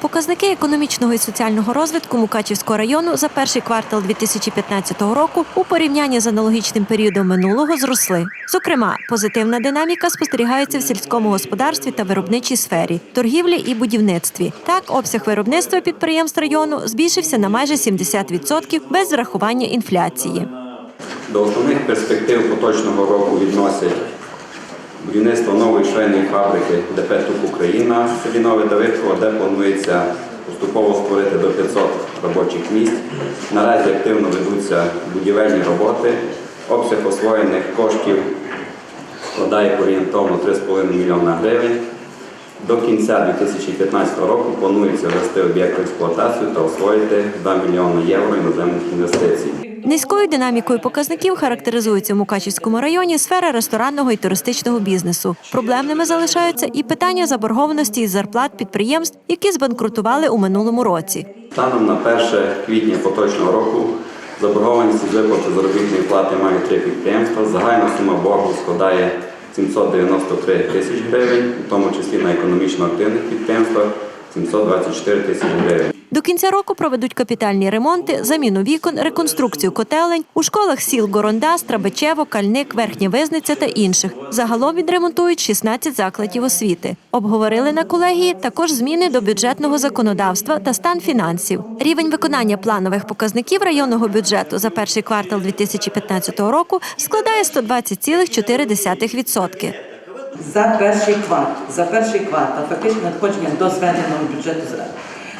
Показники економічного і соціального розвитку Мукачівського району за перший квартал 2015 року у порівнянні з аналогічним періодом минулого зросли. Зокрема, позитивна динаміка спостерігається в сільському господарстві та виробничій сфері, торгівлі і будівництві. Так, обсяг виробництва підприємств району збільшився на майже 70% без врахування інфляції. До основних перспектив поточного року відносять будівництво нової швейної фабрики ДП «Тук Україна в селі Давидково, де планується поступово створити до 500 робочих місць. Наразі активно ведуться будівельні роботи. Обсяг освоєних коштів складає орієнтовно 3,5 мільйона гривень. До кінця 2015 року планується ввести об'єкт в експлуатацію та освоїти 2 мільйони євро іноземних інвестицій. Низькою динамікою показників характеризується в Мукачівському районі сфера ресторанного і туристичного бізнесу. Проблемними залишаються і питання заборгованості із зарплат підприємств, які збанкрутували у минулому році. Станом на 1 квітня поточного року заборгованість з виплати заробітної плати мають три підприємства. Загальна сума боргу складає 793 тисяч гривень, у тому числі на економічно активних підприємствах 724 тисячі гривень. До кінця року проведуть капітальні ремонти, заміну вікон, реконструкцію котелень у школах сіл Горонда, Страбичево, Кальник, Верхня Визниця та інших. Загалом відремонтують 16 закладів освіти. Обговорили на колегії також зміни до бюджетного законодавства та стан фінансів. Рівень виконання планових показників районного бюджету за перший квартал 2015 року складає 120,4%. За перший квартал, за перший квартал фактично надходження до зведеного бюджету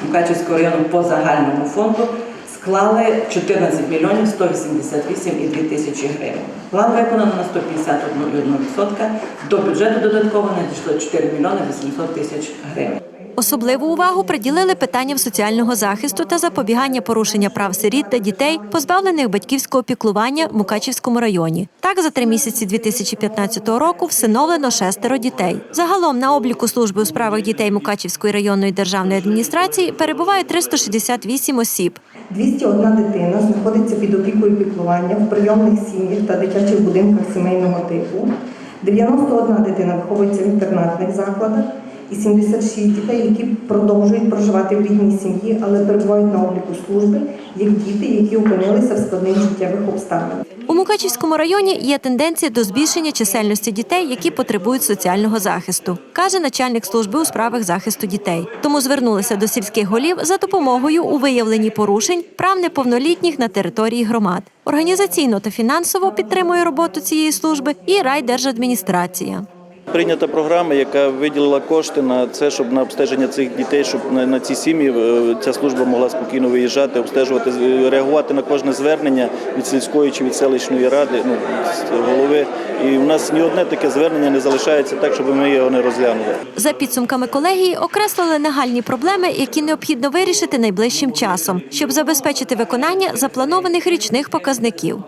Мукачівського району по загальному фонду склали 14 мільйонів 188,2 тисячі гривень. План виконано на 151,1%. До бюджету додатково надійшло 4 мільйони 800 тисяч гривень. Особливу увагу приділили питанням соціального захисту та запобігання порушення прав сиріт та дітей, позбавлених батьківського піклування в Мукачівському районі. Так, за три місяці 2015 року всиновлено шестеро дітей. Загалом на обліку служби у справах дітей Мукачівської районної державної адміністрації перебуває 368 осіб. 201 дитина знаходиться під опікою піклування в прийомних сім'ях та дитячих будинках сімейного типу. 91 дитина виховується в інтернатних закладах і 76 дітей, які продовжують проживати в рідній сім'ї, але перебувають на обліку служби, як діти, які опинилися в складних життєвих обставинах. У Мукачівському районі є тенденція до збільшення чисельності дітей, які потребують соціального захисту, каже начальник служби у справах захисту дітей. Тому звернулися до сільських голів за допомогою у виявленні порушень прав неповнолітніх на території громад. Організаційно та фінансово підтримує роботу цієї служби і райдержадміністрація. Прийнята програма, яка виділила кошти на це, щоб на обстеження цих дітей, щоб на, ці сім'ї е, ця служба могла спокійно виїжджати, обстежувати, з- реагувати на кожне звернення від сільської чи від селищної ради, ну голови. І у нас ні одне таке звернення не залишається так, щоб ми його не розглянули. За підсумками колегії окреслили нагальні проблеми, які необхідно вирішити найближчим часом, щоб забезпечити виконання запланованих річних показників.